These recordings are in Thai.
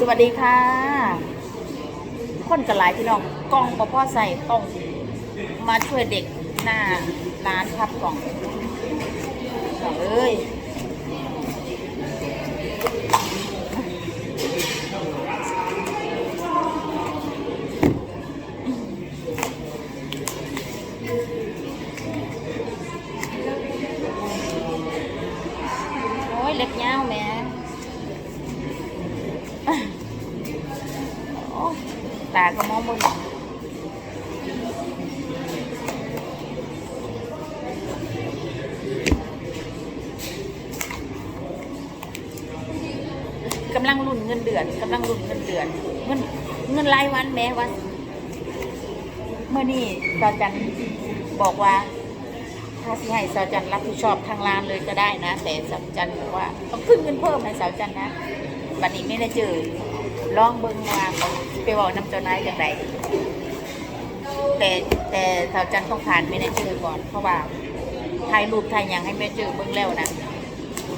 สวัสดีค่ะ คนกระหลายพี่น้องกล้องบ่พ่อใส่ต้องมาช่วยเด็กหน้าร้านพับกล่องเอ้ยโอ้ยเล็กยาวแม่ ก็มองบนกำลังรุ่นเงินเดือนกำลังรุ่นเงินเดือน เงินเงินรายวันแม้ว่าเมื่อนี้สาจันบอกว่า ถ้าสิให้สาวจันรับผิดชอบทางร้านเลยก็ได้นะ แต่สาวจันบอกว่าต้องขึ้นเงินเพิ่มนะสาวจันนะวันนี้ไม่ได้เจอ ลองเบิ้งว่าไปบอกน้ำเจ้านายอย่างไรแต่แต่สาวจันต้องผ่านไม่ได้เจอก่อน เพราะว่าถ่ายรูปถ่ายหยังให้แม่เจอเบิ้งแล้วนะ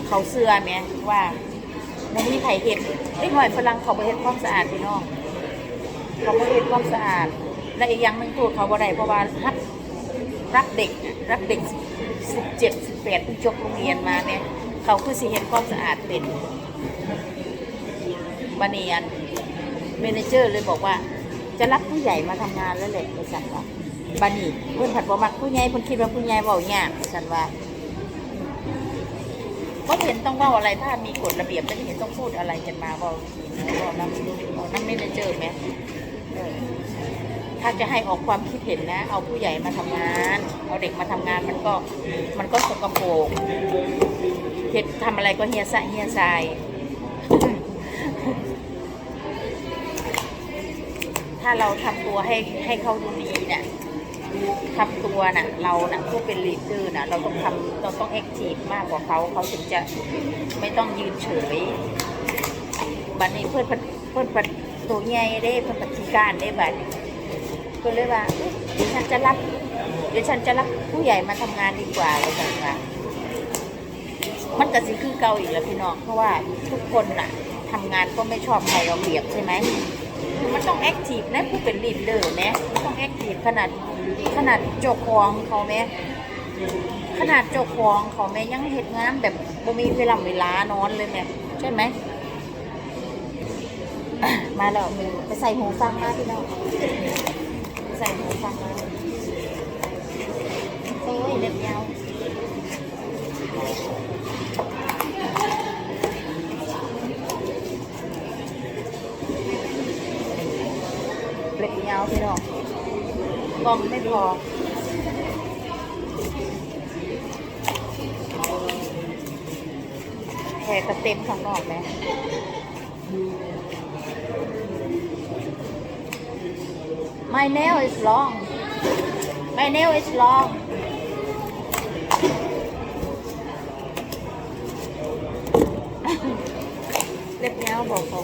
เขาเสื้อไหมว่ามันมีไผ่เห็ดเล็กหน่อยฝรั่งเขาไปเห็ดความสะอาดพี่น้องเขาไปเห็ดความสะอาด และอีกอย่างหนึงตัวเขาบ่ได้เพราะว่ารักรักเด็กรักเด็กสิบเจ็ดสิบแปดที่จบโรงเรียนมาเนี่ยเขาคือสิเห็นความสะอาดเป็นบันเนียน เมนเจอร์เลยบอกว่า จะรับผู้ใหญ่มาทำงานแล้วแหละบริษัทว่าบันนี่เพื่อนผัดบ่มักผู้ใหญ่เพื่อนคิดว่าผู้ใหญ่เบายากฉันว่าก็เห็นต้องว่าอะไรถ้ามีกฎระเบียบแล้วเห็นต้องพูดอะไรกันมาเว่าเว่าน้ำเว้าน้ำเมนเจอร์ไหมถ้าจะให้ออกความคิดเห็นนะ เอาผู้ใหญ่มาทำงาน เอาเด็กมาทำงานมันก็มันก็สกปรกเห็ดทำอะไรก็เฮียสะเฮียทราย ถ้าเราทำตัวให้ให้เขาดูดีเนี่ยทำตัวน่ะ เราน่ะผู้เป็นลีดเดอร์น่ะ เราต้องทำเราต้องแอคทีฟมากกว่าเขาเขาถึงจะไม่ต้องยืนเฉยบัดนี้เพื่อนเพื่อนเพิ่นตัวใหญ่ได้เพื่อนปฏิการได้บัดนี้เพื่อนเลยว่าเดี๋ยวฉันจะรับเดี๋ยวฉันจะรับผู้ใหญ่มาทำงานดีกว่าเลยกันว่ามันก็สิคือเก่าอีกแล้วพี่น้องเพราะว่าทุกคนน่ะทำงานก็ไม่ชอบใครเอาเปรียบใช่ไหม มันต้องแอคทีฟนะผู้เป็นลีดเดอร์แม้มันต้องแอคทีฟขนาดขนาดเจ้าของเขาแม้ขนาดเจ้าของเขาแม้ยังเห็ดงานแบบบ่มีเวลาเวลานอนเลยแม่ใช่ไหมมาแล้วไปใส่หูฟังมาพี่น้องใส่หูฟังมาโอ้ยเล็บยาว พี่น้องกล้องไม่พอแผลกเต็มข้างนอกไหม My nail is long. My nail is long. เล็บยาวบอกเขา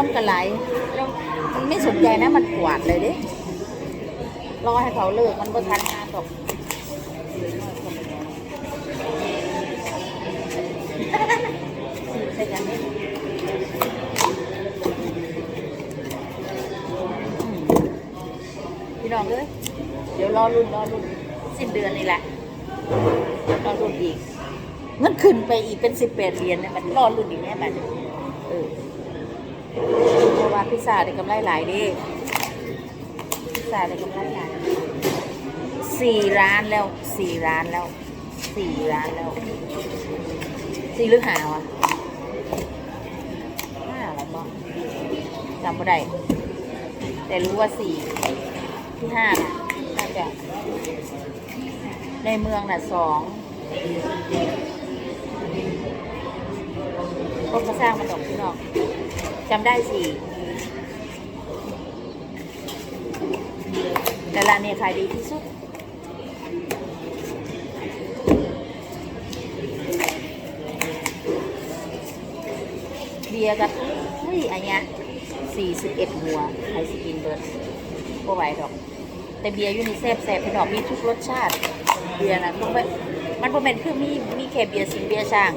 คนกระไหลแล้วมันไม่สนใจนะ มันกวาดเลยดิรอให้เขาเลิกมันก็ทันงานหรอกใช่ยังไม่พี่น้องเอ้ยเดี๋ยวรอรุ่นรอรุ่นสิ้นเดือนนี่แหละรอรุ่นอีกเงินขึ้นไปอีกเป็นสิบแปดเหรียญเนี่ยมันรอรุ่นอีกแน่มันเออ เพราะว่าพิซซ่าได้กำไรหลายดิพิซซ่าได้กำไรหลายสี่ร้านแล้วสี่ร้านแล้วสี่ร้านแล้วสี่หรือหาวะห้าแล้วบ้างจำไม่ได้แต่รู้ว่าสี่ที่ห้าน่ะน่าจะในเมืองน่ะสองก็มาสร้างมาตกพี่นอง จำได้สิแต่ร้านนี้ขายดีที่สุดเบียร์กับเฮ้ยอันเนี้ยสี่สิบเอ็ดหัวใครสกินเบิร์ดก็ไหวดอก แต่เบียร์ยูนี่แซ่บแซ่บพี่น้องมีทุกรสชาติ เบียร์นะมันบ่มันบ่แม่นคือมีมีแค่เบียร์สิงเบียร์ช่าง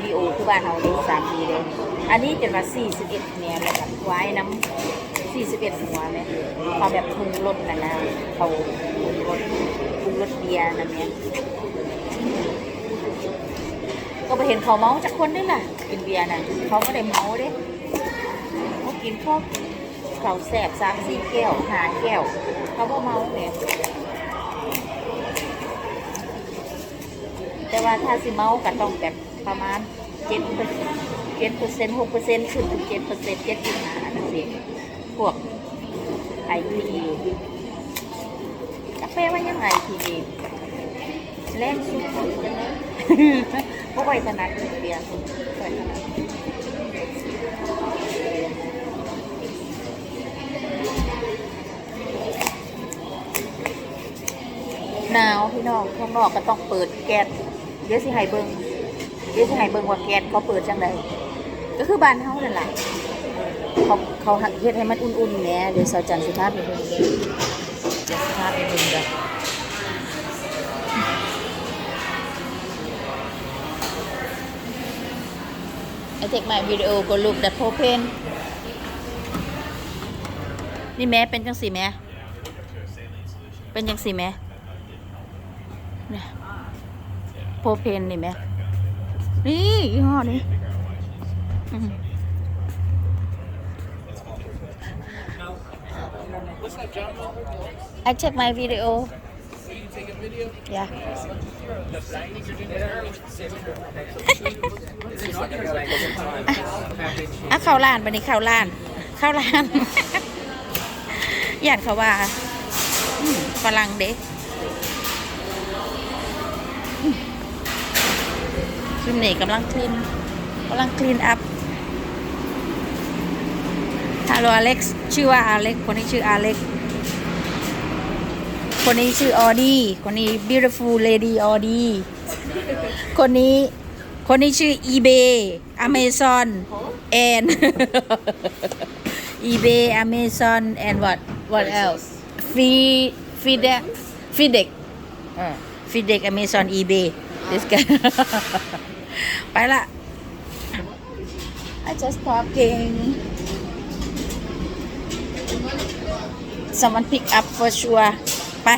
ดีโอคือบ้านเฮานี่สามปีเลย อันนี้จนว่าสี่สิบเนี่ยเลยแบบไว้น้ำสี่สิบเอ็ดหัวเลยเขาแบบปรุงรสนะนะเขาปรุงรสปรุงรสเบียร์นั่นเนี่ยก็ไปเห็นเขาเมาจากคนด้วยล่ะกินเบียร์น่ะเขาไม่ได้เมาเด้เขากินพวกเขาแสบสามสี่แก้วหาแก้วเขาบ่เมาเนี่ยแต่ว่าถ้าสิเมาก็ต้องแบบประมาณเจ็ดเปอร์เซ็นต์ เจ็ดเปอร์เซ็นต์หกเปอร์เซ็นต์ขึ้นถึงเจ็ดเปอร์เซ็นต์เจ็ดจุดห้านั่นเองพวกไอทีกาแฟว่ายังไงทีนี้แรงสุดเลยเพราะไวถนัดกินเบียร์ไวถนัดหนาวพี่น้องข้างนอกก็ต้องเปิดแก๊สเดี๋ยวสิให้เบิงเดี๋ยวสิให้เบิงว่าแก๊สเขาเปิดจังได ก็คือบ้านเฮานั่นแหละเขาเขาหักเฮ็ดให้มันอุ่นๆแหน่เดี๋ยวสาวจันทร์สิพาไปเบิ่งเด้อเดี๋ยวสิพาไปเบิ่งเด้อ I take my video go look the propane นี่แม่เป็นจังสีแม่เป็นจังสีแม่เนี่ยโพเพนนี่แม่นี่ยี่ห้อนี้ I check my video video? Yeah. อะเข้าร้านไปนี่เข้าร้าน เข้าร้านอยากเขาว่าฝรั่งเด็กชิมนี่กำลังคลีนกำลังคลีนอัพ ฮัลโหลอเล็กซ์ชื่อว่าอเล็กคนนี้ชื่ออเล็กคนนี้ชื่อออดี้คนนี้ beautiful lady ออดี้คนนี้คนนี้ชื่อ eBay Amazon and eBay Amazon and what what else f e e Fedex Fedex อ่า Fedex Amazon eBay this guy ไปละ I just talking someone pick up for sure ไป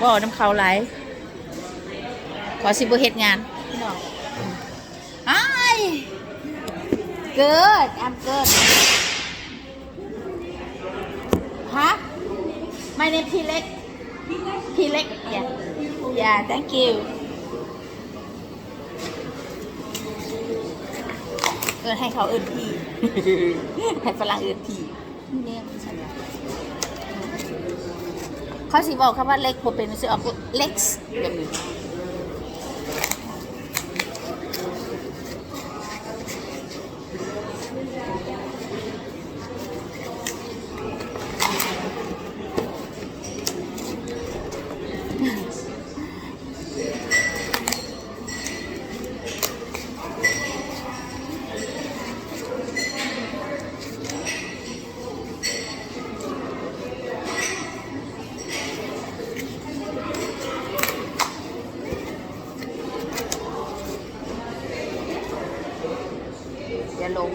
ว่าน้ำเขาไหลขอสิบเฮ็ดงานไอ้เกิด I'm good ฮะ My name พี่เล็กพี่เล็ก yeah yeah thank you เอินให้เขาเอินพี่ให้ฝรั่งเอินพี่ เนี่ยฉันว่าเขาสิบอกคำว่าเล็กผมเป็นสิออกเล็กแบบนี้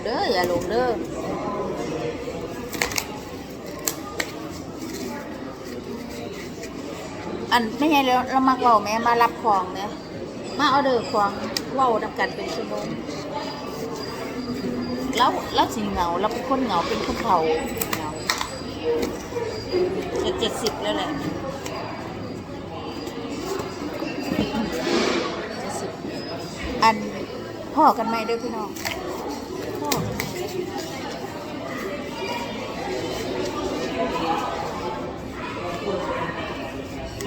เด้ออย่าลงเด้ออันไม่ใช่เราเรามักเว้าแม่มารับของเนี่ยมาเอาเด้อของเว้านํกันเป็นชั่วโมงแล้วแล้วสิเหงาเราเป็นคนเหงาเป็นคนเฒ่าเหงาจะเจ็ดสิบแล้วแหละเจ็ดสิบอันพ่อกันไหมเด้อพี่น้อง พ่อกันไหม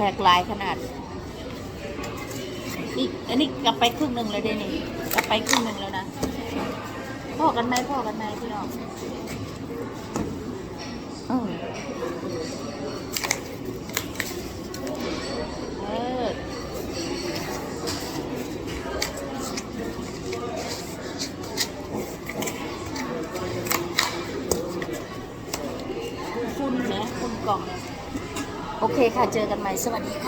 แขกหลายขนาดนี่อันนี้กลับไปครึ่งหนึ่งแล้วเด้นี่กลับไปครึ่งหนึ่งแล้วนะพ่อกันไหมพ่อกันไหมพี่น้องเออ ฝุ่นแหมฝุ่นกล่องเนี่ย โอเค ค่ะ เจอกันใหม่ สวัสดีค่ะ